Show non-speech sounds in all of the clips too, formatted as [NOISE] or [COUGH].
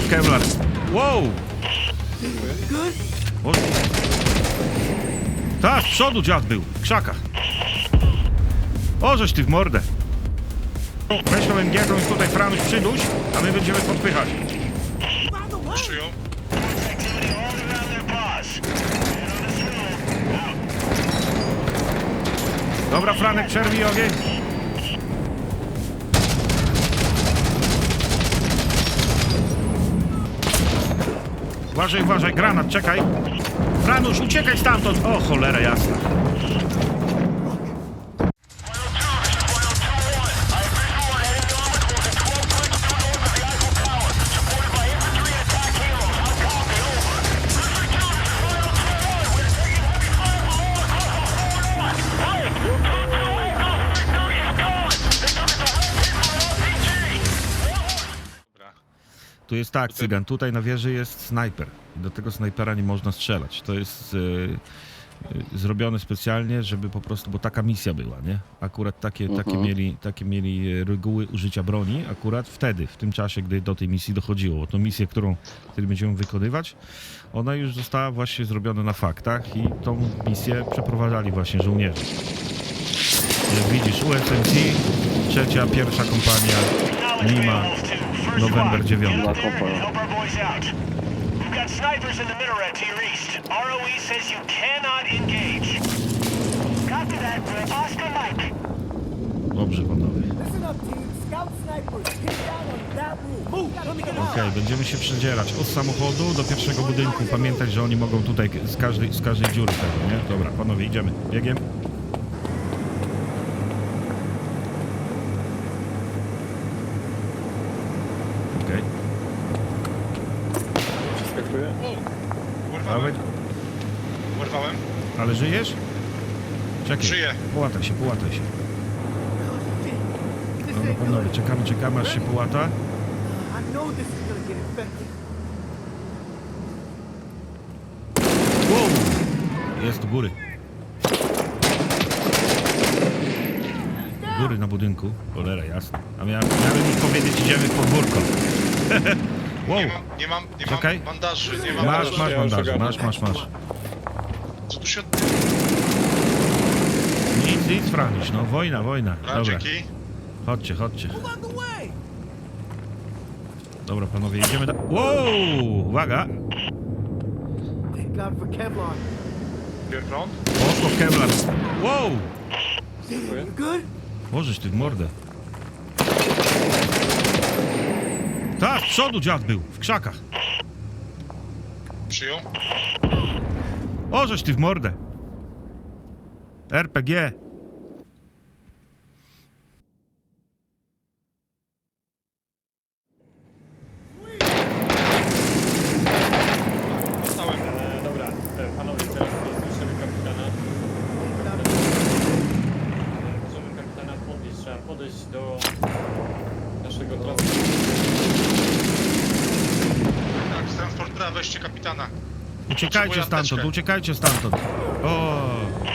W Kevlar. Wow! O... Tak, z przodu dziad był, w krzakach. O, żeś ty w mordę. Weź tą MG, tą jest tutaj Franuś przyduś, a my będziemy podpychać. Przyjął. Dobra, Franek, przerwij ogień. Uważaj, uważaj, granat, czekaj. Franuś, uciekaj stamtąd. O, cholera jasna. Jest tak, cygan. Tutaj na wieży jest snajper. Do tego snajpera nie można strzelać. To jest e, zrobione specjalnie, żeby po prostu, bo taka misja była, nie? Akurat takie, takie, mieli, takie mieli e, reguły użycia broni, akurat wtedy, w tym czasie, gdy do tej misji dochodziło. Tą misję, którą wtedy będziemy wykonywać, ona już została właśnie zrobiona na faktach i tą misję przeprowadzali właśnie żołnierze. Jak widzisz, USMC, trzecia, pierwsza kompania, Lima, November 9. Help our boys out. We've got snipers in the minaret to your east. ROE says you cannot engage. Copy that. Oscar Mike. Dobrze, panowie. Okej, będziemy się przedzierać od samochodu do pierwszego budynku. Pamiętać, że oni mogą tutaj z każdej, z każdej dziury tego, nie? Dobra, panowie, idziemy. Biegiem. Okej, Przeskakuję. O! Urwałem. Urwałem. Ale żyjesz? Czekaj. Żyję. Połataj się, połataj się. Dobra, panowie, czekamy, czekamy, aż się połata. I know this is gonna get infected. Wow! Jest u góry. Góry na budynku. Cholera, jasne. A miałem, miałem powiedzieć, idziemy w podwórko. [LAUGHS] wow! Nie mam, nie mam, nie mam Czekaj. bandaży, nie mam Masz, bandaży. masz ogarnę. masz, masz, masz. Co tu się od... Nic, nic, Franuś, no wojna, wojna. Dobra, dzięki. chodźcie, chodźcie. Dobra, panowie, idziemy da... Wow! Uwaga! Thank God for Kevlar. Bier prąd. Poszło w Kevlar. Wow! You good? Możesz ty w mordę. Tak, z przodu dziad był, w krzakach. Przyjął. O, żeś ty w mordę. RPG. Dostałem. E, dobra, e, panowie, teraz słyszymy kapitana. E, Możemy kapitana podnieść, trzeba podejść do naszego transportu. Tak, z transportera weźcie kapitana. Uciekajcie Potrzebuję stamtąd, apteczkę. uciekajcie stamtąd. O,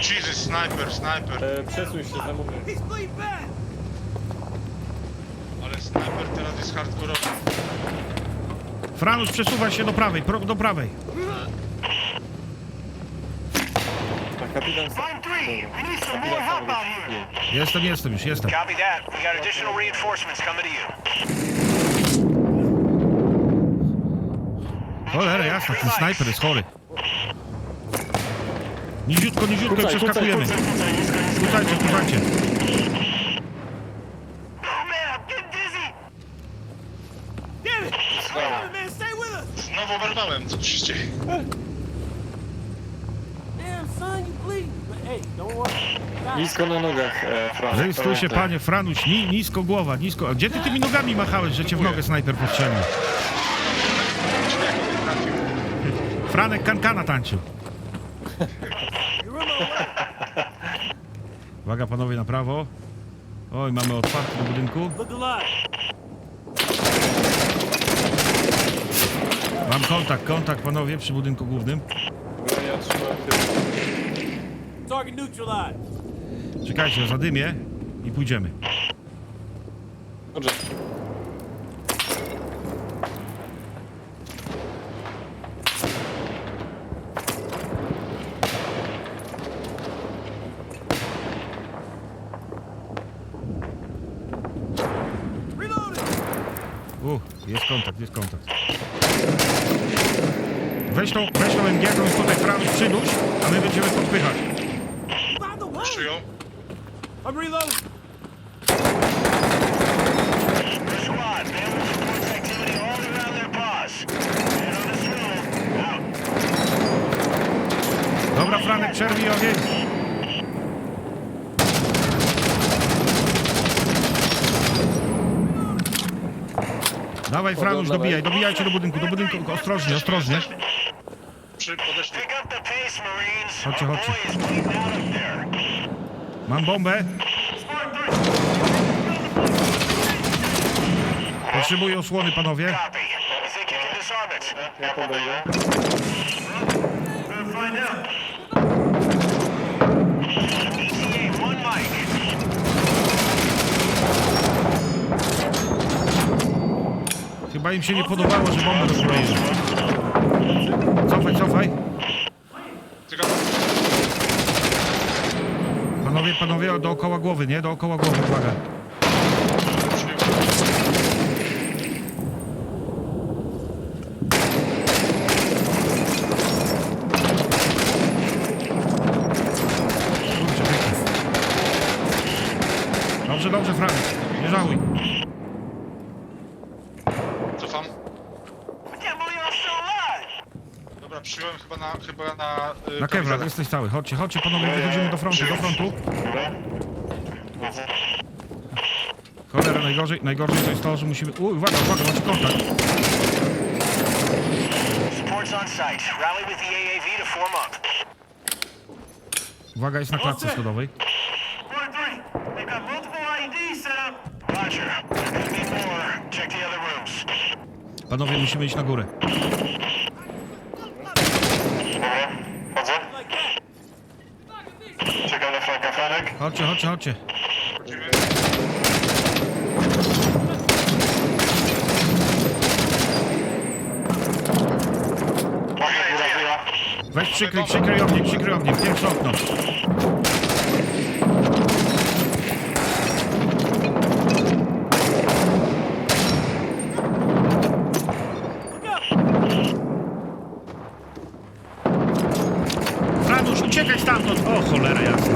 Jesus, sniper, sniper. E, przesuń się, zamówię. Ale sniper teraz jest hardkorowy. Franuś, przesuwaj się do prawej, pro, do prawej. A kapitan... Line three. We need some more help out here. Jestem, jestem już, jestem. Copy that. We got additional reinforcements coming to you. Cholera, jasna, ten snajper jest chory. Niziutko, niziutko, Kucaj, przeskakujemy. kucaj, Kucajcie, kucajcie. Oh man, I'm getting dizzy. Damn it. Come on, man. Stay with us. Znowu oberwałem, co tu się dzieje? Damn, son, you bleeding. But hey, don't worry. Got it. Nisko na nogach, e, Franek. Rejestruj się, panie Franuś, ni, nisko głowa, nisko. A gdzie ty tymi nogami machałeś, że cię w nogę snajper postrzelił? Jak on nie trafił? Franek kankana tańczył. Uwaga, panowie, na prawo. Oj, mamy otwarty do budynku. Mam kontakt, kontakt, panowie, przy budynku głównym. Ja trzymam. Target. Czekajcie, zadymię i pójdziemy. Dobrze. Kontakt, jest kontakt. Weź tą, weź tą MG, tą tutaj Franuś przydłuż, a my będziemy podpychać. Przyjął. I'm reloading! Good squad. Family supports activity all around their paws. And on the swivel. Out. Dobra, Franek, przerwij ogień. Dawaj, Franuś, dobijaj, dobijajcie do budynku, do budynku, ostrożnie, ostrożnie. Chodźcie, chodźcie. Mam bombę, Spartan 3. potrzebuję osłony, panowie. Ja podejdę. Chyba im się nie podobało, że bombę rozbroiłem. Cofaj, cofaj. Tylko Panowie, panowie, dookoła głowy, nie? Dookoła głowy, uwaga. przyjął. Kurczę, pięknie. Dobrze, dobrze, Franek. Nie żałuj. Cofam. I can't believe I'm still alive. Dobra, przyjąłem chyba na... Y, Na Kevlar, kamizelę. jesteś cały. Chodźcie, chodźcie, panowie, wychodzimy do frontu, do frontu. Cholera, najgorzej, najgorzej to jest to, że musimy... Uj, uwaga, uwaga, macie kontakt. Support's on site. Rally with the AAV to form up. Uwaga, jest na klatce schodowej. Squad 3, they've got multiple IEDs set up. Roger. There could be more. Check the other rooms. Panowie, musimy iść na górę. Check on the flank, Chodźcie, chodźcie, chodźcie. Wchodzimy. Weź przykryj, przykryj ogniem, przykryj ogniem, pierwsze okno. Franusz, uciekaj stamtąd! O, cholera jasna.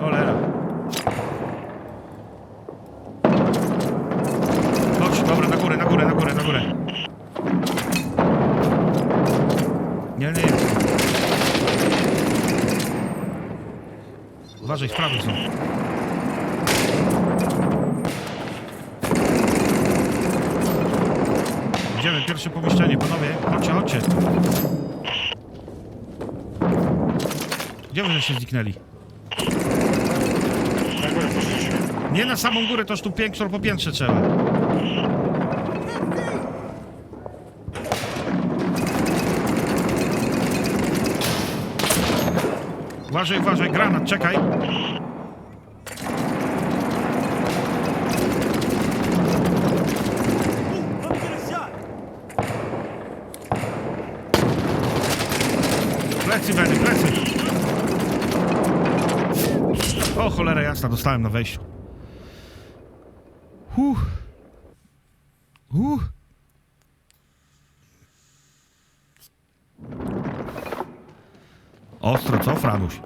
Cholera. Chodź, dobra, na górę, na górę, na górę, na górę. Nie, nie. Uważaj, sprawy są. Idziemy, pierwsze pomieszczenie, panowie. Chodźcie, chodźcie. Gdzie wy się zniknęli? Nie na samą górę, toż tu piękno po piętrze trzeba. Uważaj, uważaj, granat, czekaj. Plecy, Benny, plecy. O, cholera jasna, dostałem na wejściu. Huh. Huh. Ostro, co, Franuś?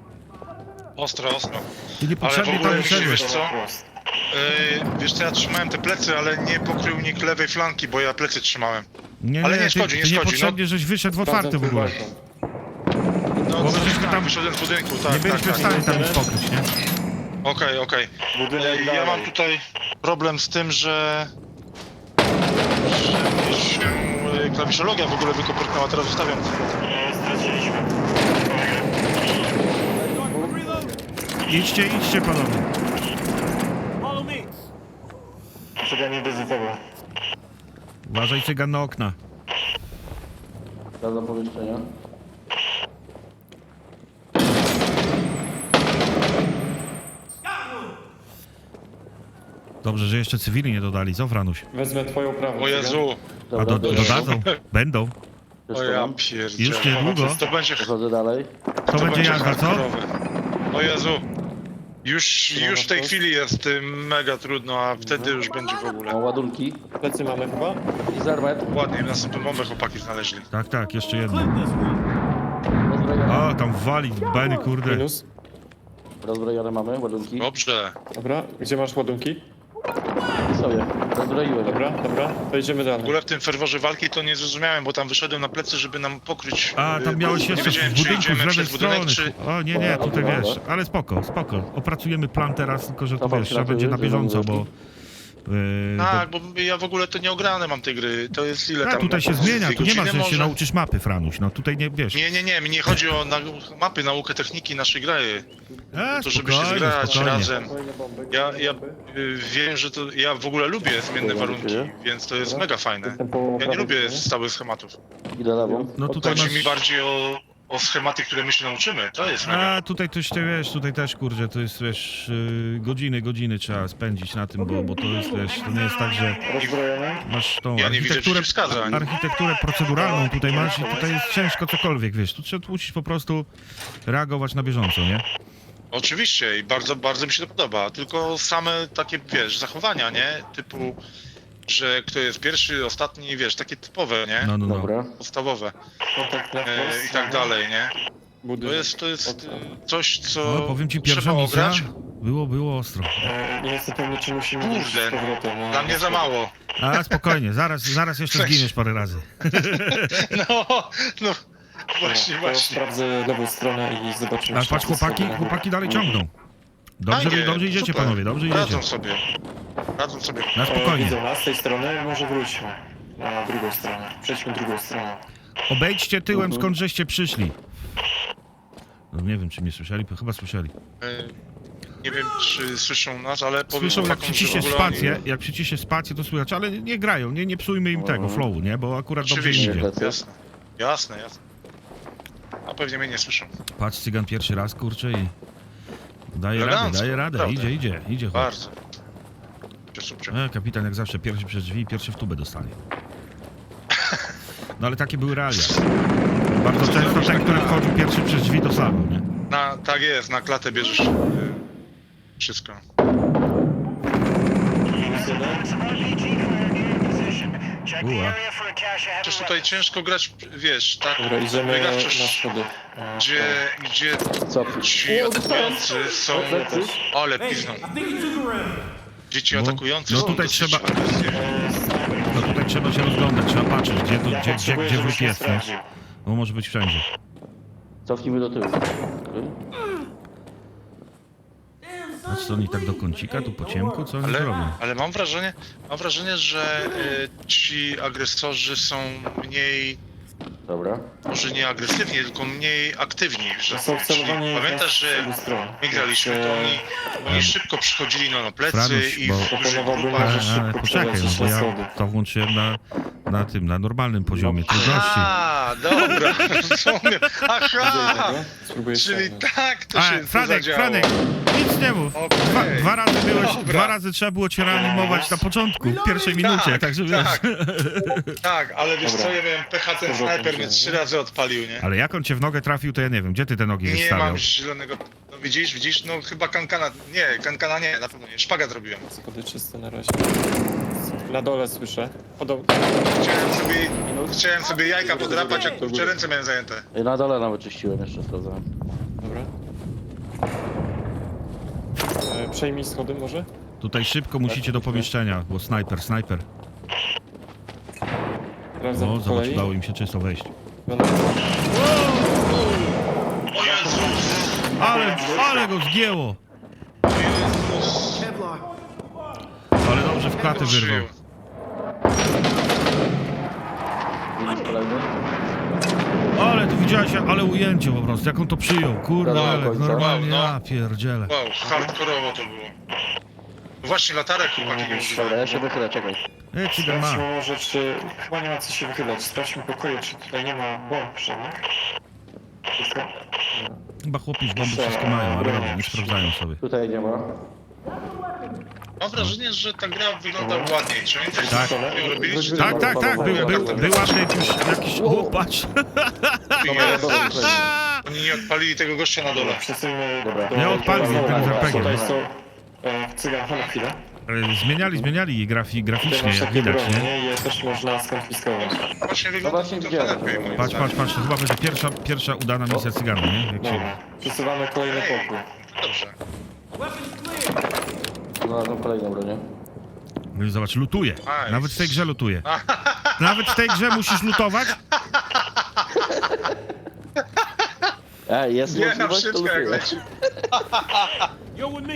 Ostro, ostro. Ty Ale w niepotrzebnie ogóle tam mi się, wiesz wyszedłeś. co? Yy, wiesz co, ja trzymałem te plecy, ale nie pokrył nikt lewej flanki, bo ja plecy trzymałem. Nie, Ale nie, nie ty, szkodzi, nie ty szkodzi, niepotrzebnie, żeś wyszedł w otwarty w ogóle. No, Bo tak, żeśmy tak, tam- wyszedłem z budynku, tak, Nie byliśmy tak, w tak. stanie tam nic pokryć, nie? Okej, okej. Budynek Yy, Ja dalej. mam tutaj problem z tym, że... że się yy, klawiszologia w ogóle wykopertnęła, teraz ustawiam. Straciliśmy. Idźcie, idźcie, panowie. Follow me! Przeganie tego. Uważaj, cygan na okna. do pomieszczenia. Dobrze, że jeszcze cywili nie dodali, co, Franuś? Wezmę twoją prawą. O Jezu, A do, Dobra, dodadzą? Będą. o ja pierdzielę. Już niedługo. To będzie, To będzie to Przechodzę dalej. jazda, co? hardkorowe. O Jezu, Już, już w tej chwili jest y, mega trudno, a wtedy już będzie w O, ogóle. ładunki. Plecy mamy chyba? I zermet. Ładnie, następną bombę chłopaki znaleźli. Tak, tak, jeszcze jedno. Rozbrojone. O, tam wali Benny, kurde. Minus. Rozbrojone mamy, ładunki. Dobrze. Dobra, gdzie masz ładunki? Sobie. Rozbroiłem. Dobra, dobra, to idziemy W dalej. ogóle w tym ferworze walki to nie zrozumiałem, bo tam wyszedłem na plecy, żeby nam pokryć. A, y, tam miałeś nie jeszcze wiedziałem, w czy budynku z idziemy lewej przez strony. budynek, czy... O, nie, nie, tutaj wiesz, ale spoko, spoko. Opracujemy plan teraz, tylko że to Cofam wiesz, się trzeba na będzie tyły, na bieżąco, bo... Yy, Tak, bo ja w ogóle to nie ograne mam tej gry. To jest ile bo, tam? tak, tutaj się zmienia, tu nie ma, że się może? nauczysz mapy, Franuś, no tutaj nie, wiesz. Nie, nie, nie, mi nie chodzi o na, mapy, naukę techniki naszej gry. A, To żeby się spokojnie, zgrać spokojnie. razem. Ja, ja y, wiem, że to. Ja w ogóle lubię zmienne warunki, więc to jest mega fajne. Jestem po Ja nie prawej lubię stronie. stałych schematów. Idę lewą. No tutaj Chodzi masz... mi bardziej o, o schematy, które my się nauczymy. To jest mega. A tutaj też ty wiesz, tutaj też kurde, to jest wiesz, yy, godziny, godziny trzeba spędzić na tym, bo, bo to jest wiesz, to nie jest tak, że Rozbrojony? masz tą Ja nie widzę architekturę, przeciwwskazań. architekturę proceduralną tutaj masz i tutaj jest ciężko cokolwiek, wiesz, tu trzeba musisz po prostu reagować na bieżąco, nie? Oczywiście i bardzo, bardzo mi się to podoba. Tylko same takie, wiesz, zachowania, nie? Typu, że kto jest pierwszy, ostatni, wiesz, takie typowe, nie? No, no, no. Dobra. Podstawowe Kontakt na e, i tak dalej, nie? To jest, to jest e, coś, co No, powiem ci, pierwsza trzeba misja ograć. było, było ostro. E, Nie jestem pewny, czy musimy z Kurde, powrotem. na- dla mnie za mało. A spokojnie, zaraz, zaraz jeszcze Cześć. zginiesz parę razy. [LAUGHS] No, no, właśnie, Dobra, to właśnie. sprawdzę lewą stronę i zobaczymy. A czy patrz to chłopaki, chłopaki dalej ciągną. Dobrze, Fajnie, dobrze idziecie super. panowie, dobrze idziecie. Radzą sobie. Radzą sobie. Na spokojnie. Widzą nas z tej strony, może wróćmy. Na drugą stronę. Przejdźmy drugą stronę. Obejdźcie tyłem, Mhm. skąd żeście przyszli. No, nie wiem, czy mnie słyszeli, chyba słyszeli. E, Nie wiem, czy słyszą nas, ale powiem Słyszą, jak chłopakom, że w spację, jak przyciśnie spację, to słychać, ale nie grają, nie, nie psujmy im tego Mhm. flowu, nie? Bo akurat dobrze Oczywiście, idzie. Jasne. Jasne, jasne. A pewnie mnie nie słyszą. Patrz, cygan pierwszy raz, kurczę i... Daje radę, Elegancko, daje radę, naprawdę. idzie, idzie, idzie chłop. Bardzo. Super. E, kapitan jak zawsze pierwszy przez drzwi, pierwszy w tubę dostanie. No ale takie były realia. Bardzo często ten, który wchodził pierwszy przez drzwi, dostawał, nie? Na, tak jest, na klatę bierzesz e, wszystko. Minus jeden. RPG fire near position. Check the Ua. area for a cache of heavy Przecież tutaj ciężko grać, wiesz, tak? Dobra, idziemy na schody. Gdzie, gdzie Co? ci atakujący są... Ale pizną. Gdzie ci No, atakujący no są tutaj dosyć trzeba-. No tutaj trzeba się rozglądać, trzeba patrzeć, gdzie, Ja gdzie, gdzie, potrzebuję, gdzie żebyś wróg mnie jest, nie? sprawdził. Bo może być wszędzie. Cofnijmy do tyłu. A co oni tak do kącika, tu po ciemku, co oni zrobią? ale mam wrażenie, mam wrażenie, że e, ci agresorzy są mniej, Dobra. może nie agresywni, tylko mniej aktywni. Że, Są celowani czyli pamiętasz, z że obu stron. my graliśmy, to e, oni, oni szybko przychodzili no, na plecy Franuś, i bo- w dużych Proponowałbym, grupach. że Ale, ale szybko poczekaj, no przelecisz bo na ja schody. to włączyłem na, na tym, na normalnym poziomie trudności. A, dobra, [LAUGHS] rozumiem. Aha, Spróbuję czyli ściągnąć. tak to A, się Franek, zadziało. Franek, nic nie mów. Okej. Dwa, dwa razy byłeś, Dobra. dwa razy trzeba było cię reanimować na początku, w pierwszej minucie, Tak, także wiesz. tak. Tak, ale wiesz Dobra. co, ja wiem, PH ten snajper mnie nie? trzy razy odpalił, nie? Ale jak on cię w nogę trafił, to ja nie wiem, gdzie ty te nogi Nie wystawiał? mam zielonego... No widzisz, widzisz? No chyba kankana... Nie, kankana nie, na pewno nie. Szpagat zrobiłem. Schody czyste na razie. Na dole słyszę. Podob... Chciałem sobie, chciałem sobie jajka podrapać, jak kurczę ręce miałem zajęte. I na dole nawet czyściłem jeszcze, sprawdzałem. Dobra. E, przejmij schody może? Tutaj szybko musicie do pomieszczenia, bo snajper, snajper. Sprawdzam O, po zobacz, kolei. udało im się czysto wejść. Będę- O Jezus! Ale, ale go zgięło! Ale dobrze w klatę wyrwał. Kolejny? Ale tu widziałeś, ale ujęcie po prostu, jak on to przyjął. Kurde, Dobra, ale końca. normalnie, Wow, no. ja pierdzielę. Wow, hardkorowo to było. No Właśnie latarek chłopaki nie Dobra, używałem. ja się wychylę, czekaj. Ej, cygan ma. Sprawdźmy może, czy... Chyba nie ma co się wychylać. Sprawdźmy pokoje, czy tutaj nie ma bomb żadnych. Wszystko? Chyba chłopi z bomby wszystko mają, ale dobra, nie sprawdzają sobie. Tutaj nie ma. Mam wrażenie, że ta gra wygląda ładniej. Czy oni coś Tak. tak. robiliście? Tak, tak, tak, był, był, był update już jakiś... O, patrz! Dobra, dobra, dobra. [LAUGHS] Oni nie odpalili tego gościa na dole. Przesuńmy Dobra. do... Nie odpalił, do- ten RPG. Tutaj są... E, na chwilę. Zmieniali, zmieniali grafi, graficznie, masz jak takie widać, bronie nie? i je też można skonfiskować. Właśnie No wygląda właśnie to widziałem. lepiej moim Patrz, zdaniem. patrz, patrz, to chyba będzie pierwsza, pierwsza udana misja cygana, nie? Jak się... Dobra. Przesuwamy kolejny pokój. Dobrze. Znalazłem kolejną bronię. No i zobacz, lutuje. Nawet w tej grze lutuje. Nawet w tej grze musisz lutować? [LAUGHS] Ej, jest Nie, na możliwość, to wszystko jak leci. You're with me.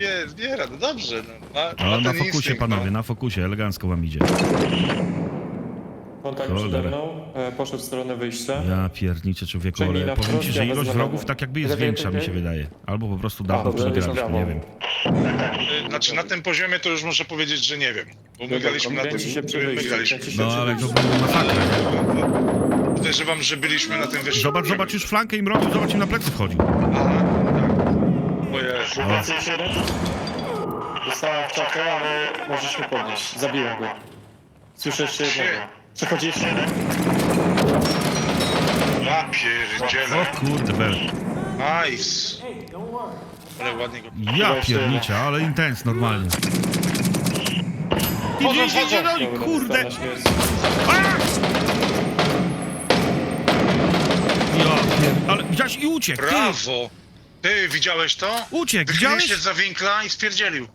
Nie, zbiera, no dobrze. No. Ma, No, ma na ten fokusie, instynkt, panowie, no. na fokusie, elegancko wam idzie. Kontakt Cholera. przede mną. E, poszedł w stronę wyjścia. Ja pierniczę człowieku, Czyli ale na powiem ci, wprost że ja ilość wezmę wrogów tak jakby jest większa, mi się wydaje. Albo po prostu dawno dobrze, przegraliśmy, nie wiem. Y, Znaczy na tym poziomie to już muszę powiedzieć, że nie wiem. Bo my graliśmy na tym, kręci się przy którym my wyjściu, graliśmy. kręci się No przy ale to wyjściu. było masakra, nie? Podejrzewam, że byliśmy na tym wyższym Zobacz, poziomie. zobacz, już flankę im robił, zobacz, im na plecy wchodził. Aha, tak. O Jezu. Więcej jeszcze jeden? Dostałem w czapkę, ale możesz mnie podnieść. Zabiłem go. Słyszę jeszcze jednego. Przechodzi jeszcze jeden. Ja pierdzielę. O kurde, bel. Nice. Ale ładnie go... Ja pierniczę, ale intens normalnie. Idzie, idzie, wchodzą. no i kurde. Ja pier... Ale widziałeś i uciekł, ty! Brawo. Ty, widziałeś to? Uciekł, Wychylił widziałeś? się za winkla i stwierdzielił.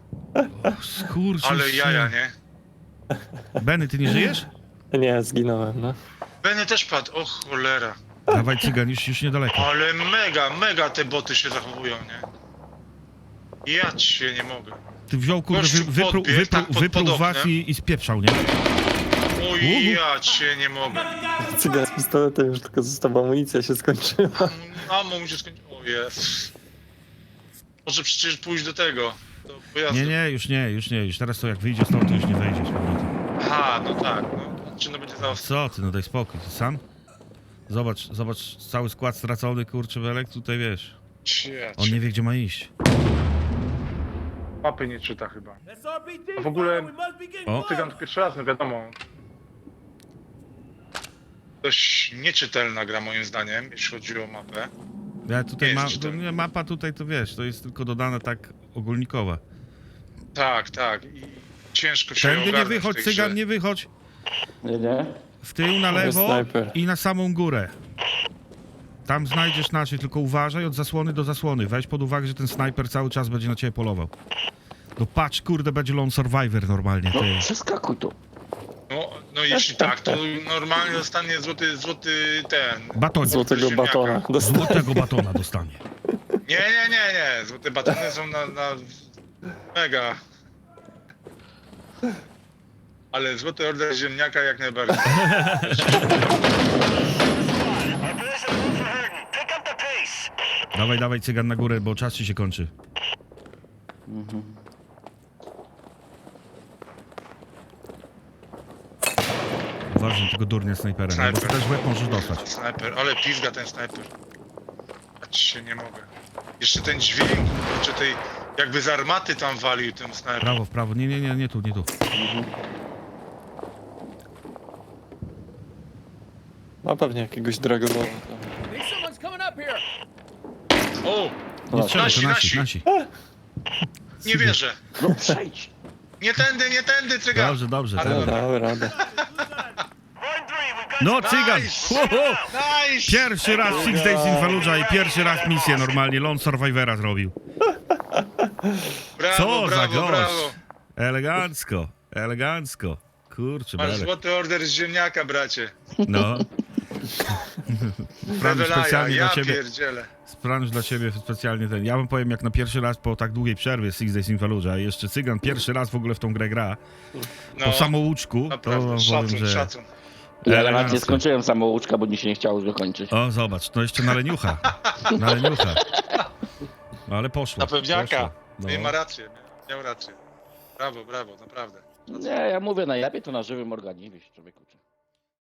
Skurczę Ale jaja, nie? Benny, ty nie żyjesz? [LAUGHS] Nie, zginąłem, no. Benny też padł. O cholera. Dawaj cygan, już, już niedaleko. Ale mega, mega te boty się zachowują, nie? Ja cię nie mogę. Ty wziął, kurde, wy, Gościu wypruł, podbiegł, wypruł, tak pod- wypruł was i, i spieprzał, nie? Oj, ja cię nie mogę. Cygan z pistoletem już tylko została amunicja się skończyła. Amo mu się skończyło. O Jezus. Może przecież pójść do tego. Do pojazdu. Nie, nie, już nie, już nie, już teraz to jak wyjdzie stąd, to już nie wejdziesz. powrotem. Aha, no tak. No, czy no będzie za Co ty, no daj spokój, ty sam? Zobacz, zobacz, cały skład stracony, kurczę, Welek, tutaj wiesz. On nie wie, gdzie ma iść. Mapy nie czyta chyba. A w ogóle- O. Cygan to pierwszy raz, no wiadomo. Dość nieczytelna gra moim zdaniem, jeśli chodzi o mapę. Ja tutaj Nie ma, jest to, czytelny. nie, mapa tutaj to wiesz, to jest tylko dodane tak ogólnikowa. Tak, tak. I ciężko się Tędy nie ogarnąć w wychodź, tej cygan, grze. nie wychodź. Nie, nie. W tył na lewo snajper. i na samą górę. Tam znajdziesz naszych, tylko uważaj od zasłony do zasłony. Weź pod uwagę, że ten snajper cały czas będzie na ciebie polował. No patrz, kurde, będzie lone survivor normalnie, No, ty. przeskakuj tu. No, no jeśli tak, to normalnie dostanie złoty, złoty ten. Batonik. Złotego ziemniaka. batona. Dostałem. Złotego batona dostanie. Nie, nie, nie, nie. Złote batony są na, na mega. Ale złoty order ziemniaka jak najbardziej. [LAUGHS] Dawaj, dawaj, cygan na górę, bo czas ci się kończy. Uważaj tego durnia snajpera, nie? bo Snajper. też łeb możesz dostać. Snajper, ale pizga ten snajper. Ja się nie mogę. Jeszcze ten dźwięk, czy tej jakby z armaty tam walił ten snajper. Prawo, w prawo. Nie, nie, nie, nie tu, nie tu. Ma pewnie jakiegoś here. O! Nie strzelaj, to Nasi, nasi, nasi. Nie wierzę. No przejdź. Nie tędy, nie tędy, cygan. Dobrze, dobrze. Ale dobra. Dałem radę. No, cygan! Nice! Ho, ho. Nice! Pierwszy raz Six Days in Fallujah i pierwszy raz misję normalnie Lone Survivora zrobił. Brawo, Co za brawo, gość! brawo. Elegancko, elegancko. Kurczę, Masz belek. złoty order z ziemniaka, bracie. No. Rewelaja, specjalnie ja dla ciebie. pierdzielę. Dla ciebie specjalnie ten. Ja wam powiem, jak na pierwszy raz po tak długiej przerwie Six Days in Fallujah, jeszcze Cygan pierwszy raz w ogóle w tą grę gra, No, po samouczku, to naprawdę, szacun, powiem, że... szacun. Ja nawet nie skończyłem samouczka, bo mi się nie chciało już dokończyć. O, zobacz, to jeszcze na leniucha. Na leniucha. No ale poszło. Na pewniaka. poszło. No. Nie ma rację, miał rację. Brawo, brawo, naprawdę. Nie, ja mówię najlepiej to na żywym organizmie się człowiek uczy.